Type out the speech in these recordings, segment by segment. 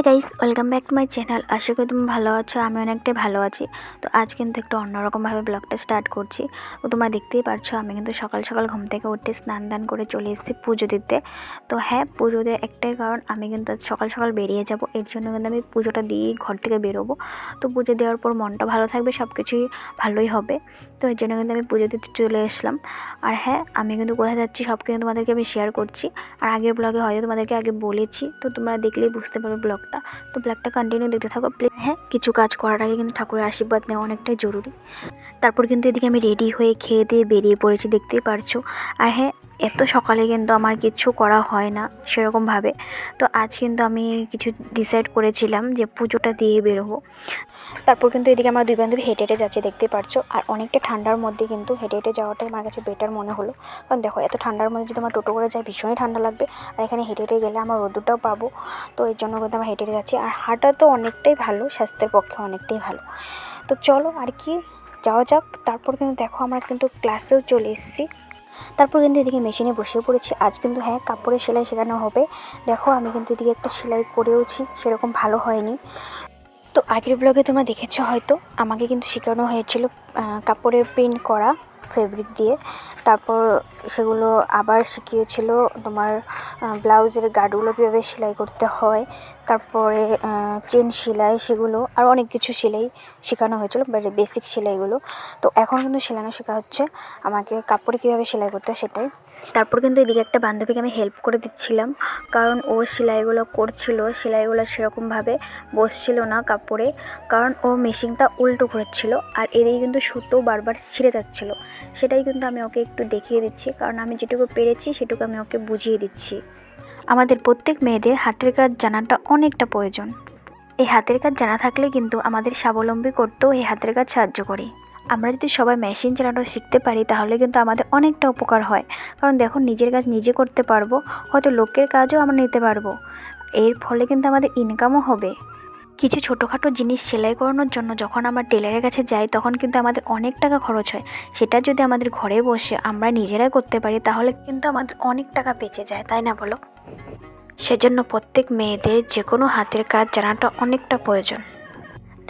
হ্যাঁ guys, welcome back to my channel. আশা করি তুমি ভালো আছো, আমি অনেকটাই ভালো আছি। তো আজ কিন্তু একটু অন্যরকমভাবে ব্লগটা স্টার্ট করছি। তো তোমরা দেখতেই পারছ, আমি কিন্তু সকাল সকাল ঘুম থেকে উঠে স্নান দান করে চলে এসেছি পুজো দিতে। তো হ্যাঁ পুজো দিয়ে একটাই কারণ, আমি কিন্তু সকাল সকাল বেরিয়ে যাব। এর জন্য কিন্তু আমি পুজোটা দিয়েই ঘর থেকে বেরোবো। তো পুজো দেওয়ার পর মনটা ভালো থাকবে সব কিছুই ভালোই হবে। তো এর জন্য কিন্তু আমি পুজো দিতে চলে এসলাম আর হ্যাঁ আমি কিন্তু কোথায় যাচ্ছি সব কিন্তু তোমাদেরকে আমি শেয়ার করছি। আর আগের ব্লগে হয়তো তোমাদেরকে আগে বলেছি, তো তোমরা দেখলেই বুঝতে পারবে ব্লগটা তো ব্লগটা কন্টিনিউ দেখতে থাকো প্লিজ হ্যাঁ কিছু কাজ করার আগে কিন্তু ঠাকুরের আশীর্বাদ নেওয়া অনেকটাই জরুরি। তারপর কিন্তু এদিকে আমি রেডি হয়ে খেয়ে দিয়ে বেরিয়ে পড়েছি, দেখতেই পারছ। আর হ্যাঁ এত সকালে কিন্তু আমার কিছু করা হয় না সেরকমভাবে। তো আজ কিন্তু আমি কিছু ডিসাইড করেছিলাম যে পুজোটা দিয়ে বেরোবো। তারপর কিন্তু এদিকে আমার দুই বান্ধবী হেঁটে হেঁটে যাচ্ছি, দেখতে পারছ? আর অনেকটা ঠান্ডার মধ্যে কিন্তু হেঁটে হেঁটে যাওয়াটাই আমার কাছে বেটার মনে হলো। কারণ দেখো, এত ঠান্ডার মধ্যে যদি আমার টোটো করে যায় ভীষণই ঠান্ডা লাগবে। আর এখানে হেঁটে হেঁটে গেলে আমার রোদুরটাও পাবো। তো এর জন্য কিন্তু আমার হেঁটে হেঁটে যাচ্ছি। আর হাঁটা তো অনেকটাই ভালো, স্বাস্থ্যের পক্ষে অনেকটাই ভালো। তো চলো আর কি, যাওয়া যাক। তারপর কিন্তু দেখো, আমরা কিন্তু ক্লাসেও চলে এসেছি। তারপর কিন্তু এদিকে মেশিনে বসে পড়েছি। আজ কিন্তু হ্যাঁ কাপড়ের সেলাই শেখানো হবে। দেখো, আমি কিন্তু এদিকে একটা সেলাই করেওছি। সেরকম ভালো হয়নি। তো আগের ব্লগে তোমরা দেখেছ হয়তো, আমাকে কিন্তু শেখানো হয়েছিল কাপড়ে প্রিন্ট করা ফেব্রিক দিয়ে। তারপর সেগুলো আবার শিখিয়েছিল তোমার ব্লাউজের গার্ডগুলো কীভাবে সেলাই করতে হয়। তারপরে চেন সেলাই সেগুলো আর অনেক কিছু সেলাই শেখানো হয়েছিল বেসিক সেলাইগুলো। তো এখন কিন্তু সেলানো শেখা হচ্ছে। আমাকে কাপড়ে কীভাবে সেলাই করতে হয় সেটাই তারপর কিন্তু এদিকে একটা বান্ধবীকে আমি হেল্প করে দিচ্ছিলাম। কারণ ও সেলাইগুলো করছিল, সেলাইগুলো সেরকমভাবে বসছিল না কাপড়ে। কারণ ও মেশিনটা উল্টো ঘুরছিল আর এদিকে কিন্তু সুতো বারবার ছিঁড়ে যাচ্ছিল। সেটাই কিন্তু আমি ওকে একটু দেখিয়ে দিচ্ছি। কারণ আমি যেটুকু পেরেছি সেটুকু আমি ওকে বুঝিয়ে দিচ্ছি। আমাদের প্রত্যেক মেয়েদের হাতের কাজ জানাটা অনেকটা প্রয়োজন। এই হাতের কাজ জানা থাকলে কিন্তু আমাদের স্বাবলম্বী করতেও এই হাতের কাজ সাহায্য করে। আমরা যদি সবাই মেশিন চালানো শিখতে পারি, তাহলে কিন্তু আমাদের অনেকটা উপকার হয়। কারণ দেখো, নিজের কাজ নিজে করতে পারব, হয়তো লোকের কাজও আমরা নিতে পারব। এর ফলে কিন্তু আমাদের ইনকামও হবে। কিছু ছোটোখাটো জিনিস সেলাই করানোর জন্য যখন আমরা টেলারের কাছে যাই, তখন কিন্তু আমাদের অনেক টাকা খরচ হয়। সেটা যদি আমাদের ঘরে বসে আমরা নিজেরাই করতে পারি, তাহলে কিন্তু আমাদের অনেক টাকা বেঁচে যায়, তাই না বলো? সেজন্য প্রত্যেক মেয়েদের যে কোনো হাতের কাজ জানাটা অনেকটা প্রয়োজন।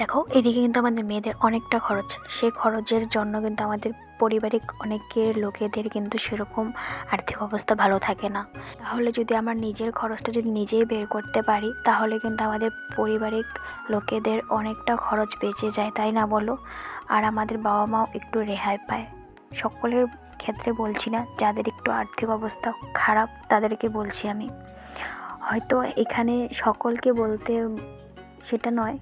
দেখো, এদিকে কিন্তু আমাদের মেয়েদের অনেকটা খরচ। সেই খরচের জন্য কিন্তু আমাদের পারিবারিক অনেকের লোকেদের কিন্তু সেরকম আর্থিক অবস্থা ভালো থাকে না। তাহলে যদি আমার নিজের খরচটা যদি নিজেই বের করতে পারি, তাহলে কিন্তু আমাদের পারিবারিক লোকেদের অনেকটা খরচ বেঁচে যায়, তাই না বলো? আর আমাদের বাবা মাও একটু রেহাই পায়। সকলের ক্ষেত্রে বলছি না, যাদের একটু আর্থিক অবস্থা খারাপ, তাদেরকে বলছি আমি। হয়তো এখানে সকলকে বলতে সেটা নয়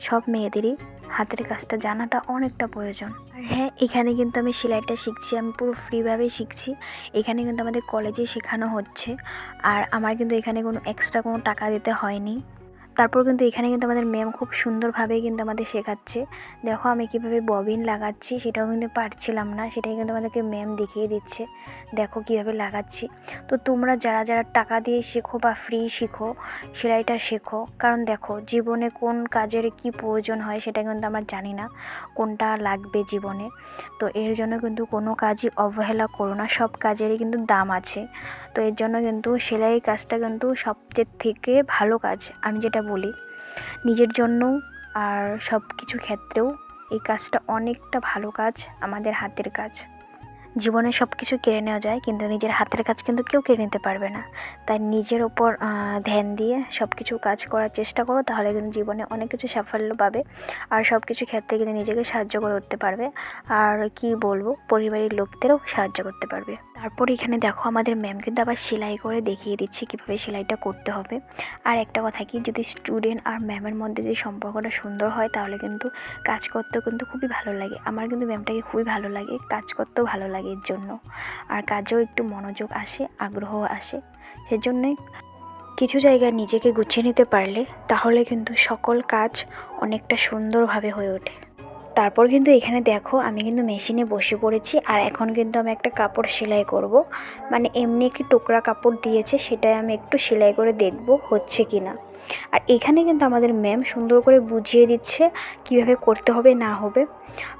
সব মেয়েদেরই হাতের কাজটা জানাটা অনেকটা প্রয়োজন। আর হ্যাঁ এখানে কিন্তু আমি সেলাইটা শিখছি, আমি পুরো ফ্রিভাবেই শিখছি। এখানে কিন্তু আমাদের কলেজে শেখানো হচ্ছে। আর আমার কিন্তু এখানে কোনো এক্সট্রা কোনো টাকা দিতে হয়নি। তারপর কিন্তু এখানে কিন্তু আমাদের ম্যাম খুব সুন্দরভাবেই কিন্তু আমাদের শেখাচ্ছে। দেখো আমি কীভাবে ববিন লাগাচ্ছি, সেটাও কিন্তু পারছিলাম না, সেটাই কিন্তু আমাদেরকে ম্যাম দেখিয়ে দিচ্ছে। দেখো কীভাবে লাগাচ্ছি। তো তোমরা যারা যারা টাকা দিয়ে শেখো বা ফ্রি শেখো, সেলাইটা শেখো। কারণ দেখো, জীবনে কোন কাজের কি প্রয়োজন হয় সেটা কিন্তু আমরা জানি না, কোনটা লাগবে জীবনে। তো এর জন্য কিন্তু কোনো কাজই অবহেলা করো না, সব কাজেরই কিন্তু দাম আছে। তো এর জন্য কিন্তু সেলাই কাজটা কিন্তু সবচেয়ে থেকে ভালো কাজ। আমি যেটা বলি, নিজের জন্য আর সব কিছু ক্ষেত্রেও এই কাজটা অনেকটা ভালো কাজ আমাদের হাতের কাজ। জীবনে সব কিছু কেড়ে নেওয়া যায়, কিন্তু নিজের হাতের কাজ কিন্তু কেউ কেড়ে নিতে পারবে না। তাই নিজের ওপর ধ্যান দিয়ে সব কিছু কাজ করার চেষ্টা করো, তাহলে কিন্তু জীবনে অনেক কিছু সাফল্য পাবে আর সব কিছু ক্ষেত্রে কিন্তু নিজেকে সাহায্য করে উঠতে পারবে। আর কি বলব, পরিবারের লোকদেরও সাহায্য করতে পারবে। তারপর এখানে দেখো আমাদের ম্যাম কিন্তু আবার সেলাই করে দেখিয়ে দিচ্ছে কীভাবে সেলাইটা করতে হবে। আর একটা কথা কি, যদি স্টুডেন্ট আর ম্যামের মধ্যে যদি সম্পর্কটা সুন্দর হয়, তাহলে কিন্তু কাজ করতেও কিন্তু খুবই ভালো লাগে। আমার কিন্তু ম্যামটাকে খুবই ভালো লাগে, কাজ করতেও ভালো লাগে। এর জন্য। আর কাজেও একটু মনোযোগ আসে, আগ্রহ আসে। সেজন্যই কিছু জায়গায় নিজেকে গুছিয়ে নিতে পারলে তাহলে কিন্তু সকল কাজ অনেকটা সুন্দরভাবে হয়ে ওঠে। তারপর কিন্তু এখানে দেখো, আমি কিন্তু মেশিনে বসে পড়েছি আর এখন কিন্তু আমি একটা কাপড় সেলাই করব। মানে এমনি একটি টুকরা কাপড় দিয়েছে, সেটাই আমি একটু সেলাই করে দেখব হচ্ছে কি না আর এখানে কিন্তু আমাদের ম্যাম সুন্দর করে বুঝিয়ে দিচ্ছে কীভাবে করতে হবে, না হবে।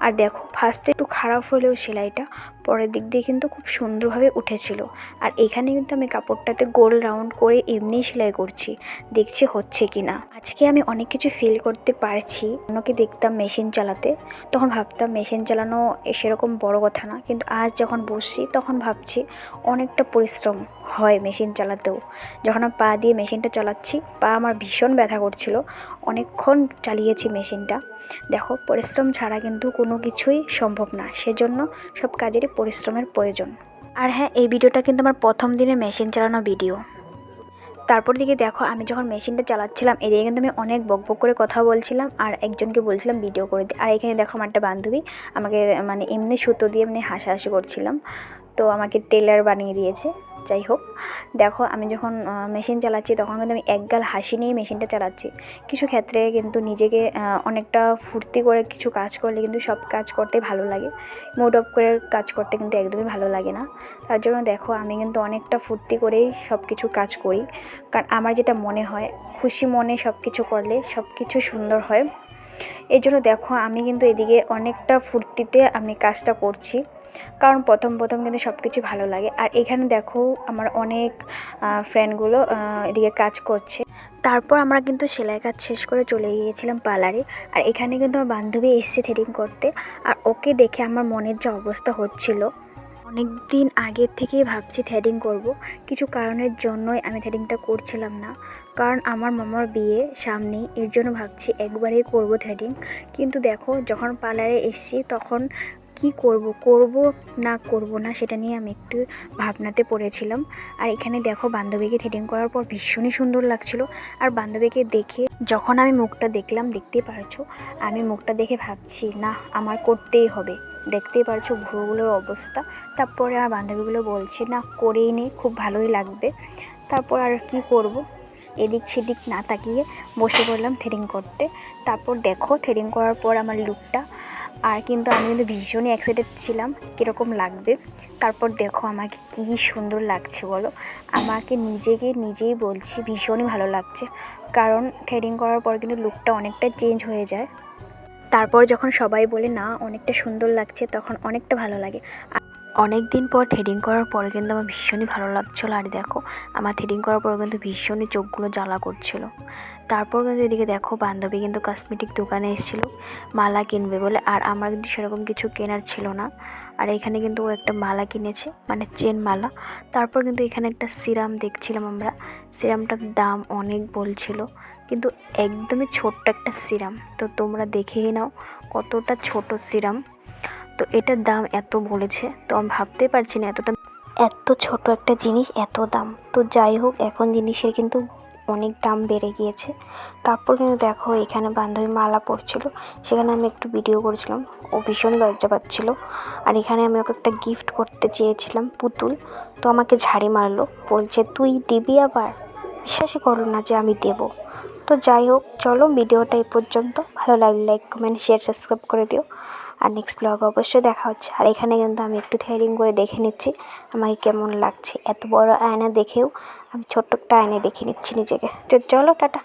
আর দেখো ফার্স্টে একটু খারাপ হলেও সেলাইটা, পরের দিক দিয়ে কিন্তু খুব সুন্দরভাবে উঠেছিল। আর এখানে কিন্তু আমি কাপড়টাতে গোল রাউন্ড করে এমনিই সেলাই করছি, দেখছি হচ্ছে কি না আজকে আমি অনেক কিছু ফিল করতে পারছি, অন্যকে দেখতাম মেশিন চালাতে, তখন ভাবতাম মেশিন চালানো সেরকম বড় কথা না, কিন্তু আজ যখন বসছি, তখন ভাবছি অনেকটা পরিশ্রম হয় মেশিন চালাতেও। যখন আমি পা দিয়ে মেশিনটা চালাচ্ছি, পা আমার ভীষণ ব্যথা করছিল। অনেকক্ষণ চালিয়েছি মেশিনটা। দেখো, পরিশ্রম ছাড়া কিন্তু কোনো কিছুই সম্ভব না। সেজন্য সব কাজেরই পরিশ্রমের প্রয়োজন। আর হ্যাঁ এই ভিডিওটা কিন্তু আমার প্রথম দিনে মেশিন চালানো ভিডিও। তারপর দিকে দেখো, আমি যখন মেশিনটা চালাচ্ছিলাম, এদিকে কিন্তু আমি অনেক বক বক করে কথা বলছিলাম আর একজনকে বলছিলাম ভিডিও করে দিই আর এখানে দেখো আমার একটা বান্ধবী, আমাকে মানে এমনি সুতো দিয়ে এমনি হাসাহাসি করছিলাম। তো আমাকে টেলার বানিয়ে দিয়েছে। যাই হোক দেখো আমি যখন মেশিন চালাচ্ছি তখন কিন্তু আমি একগাল হাসি নিয়ে মেশিনটা চালাচ্ছি। কিছু ক্ষেত্রে কিন্তু নিজেকে অনেকটা ফুর্তি করে কিছু কাজ করলে কিন্তু সব কাজ করতে ভালো লাগে। মুড অফ করে কাজ করতে কিন্তু একদমই ভালো লাগে না। তার জন্য দেখো আমি কিন্তু অনেকটা ফুর্তি করেই সব কিছু কাজ করি। কারণ আমার যেটা মনে হয়, খুশি মনে সব কিছু করলে সব কিছু সুন্দর হয়। এই জন্য দেখো আমি কিন্তু এদিকে অনেকটা ফুর্তিতে আমি কাজটা করছি। কারণ প্রথম প্রথম কিন্তু সব কিছু ভালো লাগে। আর এখানে দেখো আমার অনেক ফ্রেন্ডগুলো এদিকে কাজ করছে। তারপর আমরা কিন্তু সেলাই কাজ শেষ করে চলে গিয়েছিলাম পার্লারে। আর এখানে কিন্তু আমার বান্ধবী এসছে থ্রেডিং করতে। আর ওকে দেখে আমার মনের যে অবস্থা হচ্ছিল অনেক দিন আগের থেকেই ভাবছি থ্রেডিং করব। কিছু কারণের জন্যই আমি থ্রেডিংটা করছিলাম না। কারণ আমার মামার বিয়ে সামনে, এর জন্য ভাবছি একবারেই করব থ্রেডিং। কিন্তু দেখো, যখন পার্লারে এসছি, তখন কি করব করব না করব না সেটা নিয়ে আমি একটু ভাবনাতে পড়েছিলাম। আর এখানে দেখো বান্ধবীকে থ্রেডিং করার পর ভীষণই সুন্দর লাগছিল। আর বান্ধবীকে দেখে যখন আমি মুখটা দেখলাম দেখতেই পারছ? আমি মুখটা দেখে ভাবছি, না, আমার করতেই হবে। দেখতেই পারছ ভুরুগুলোর অবস্থা। তারপরে আমার বান্ধবীগুলো বলছে, না, করেই নে, খুব ভালোই লাগবে। তারপর আর কি করব? এদিক সেদিক না তাকিয়ে বসে পড়লাম থ্রেডিং করতে। তারপর দেখো থ্রেডিং করার পর আমার লুকটা আর কিন্তু আমি কিন্তু ভীষণই এক্সাইটেড ছিলাম কীরকম লাগবে। তারপর দেখো আমাকে কী সুন্দর লাগছে বলো। আমাকে নিজেকে নিজেই বলছি ভীষণই ভালো লাগছে। কারণ থ্রেডিং করার পর কিন্তু লুকটা অনেকটা চেঞ্জ হয়ে যায়। তারপর যখন সবাই বলে, না, অনেকটা সুন্দর লাগছে, তখন অনেকটা ভালো লাগে। অনেক দিন পর থ্রেডিং করার পরে কিন্তু আমার ভীষণই ভালো লাগছিল। আর দেখো, আমার থ্রেডিং করার পরে কিন্তু ভীষণই চোখগুলো জ্বালা করছিল। তারপর কিন্তু এদিকে দেখো, বান্ধবী কিন্তু কসমেটিক দোকানে এসেছিল, মালা কিনবে বলে। আর আমার কিন্তু সেরকম কিছু কেনার ছিল না। আর এখানে কিন্তু ও একটা মালা কিনেছে মানে চেন মালা। তারপর কিন্তু এখানে একটা সিরাম দেখছিলাম আমরা। সিরামটার দাম অনেক বলছিল, কিন্তু একদমই ছোট্ট একটা সিরাম তো তোমরা দেখেই নাও কতটা ছোট সিরাম তো এটার দাম এত বলেছে, তো আমি ভাবতে পারছি না এতটা এত ছোট একটা জিনিস, এত দাম। তো যাই হোক, এখন জিনিসের কিন্তু অনেক দাম বেড়ে গিয়েছে। তারপর কিন্তু দেখো, এখানে বান্ধবী মালা পরছিল। সেখানে আমি একটু ভিডিও করেছিলাম। ও ভীষণ লজ্জা পাচ্ছিল। আর এখানে আমি ওকে একটা গিফট করতে চেয়েছিলাম, পুতুল। তো আমাকে ঝাড়ি মারলো। বলছে, তুই দিবি আবার? বিশ্বাসই করো না যে আমি দেব। তো যাই হোক, চলো ভিডিওটা এই পর্যন্ত। ভালো লাগলে লাইক কমেন্ট শেয়ার সাবস্ক্রাইব করে দিও। আর নেক্সট ব্লগ অবশ্যই দেখা হচ্ছে। আর এখানে কিন্তু আমি একটু থিয়ারিং করে দেখে নিচ্ছি আমাকে কেমন লাগছে। এত বড় আয়না দেখেও আমি ছোট্ট একটা আয়না দেখে নিচ্ছি নিজেকে। তো চলো, টাটা।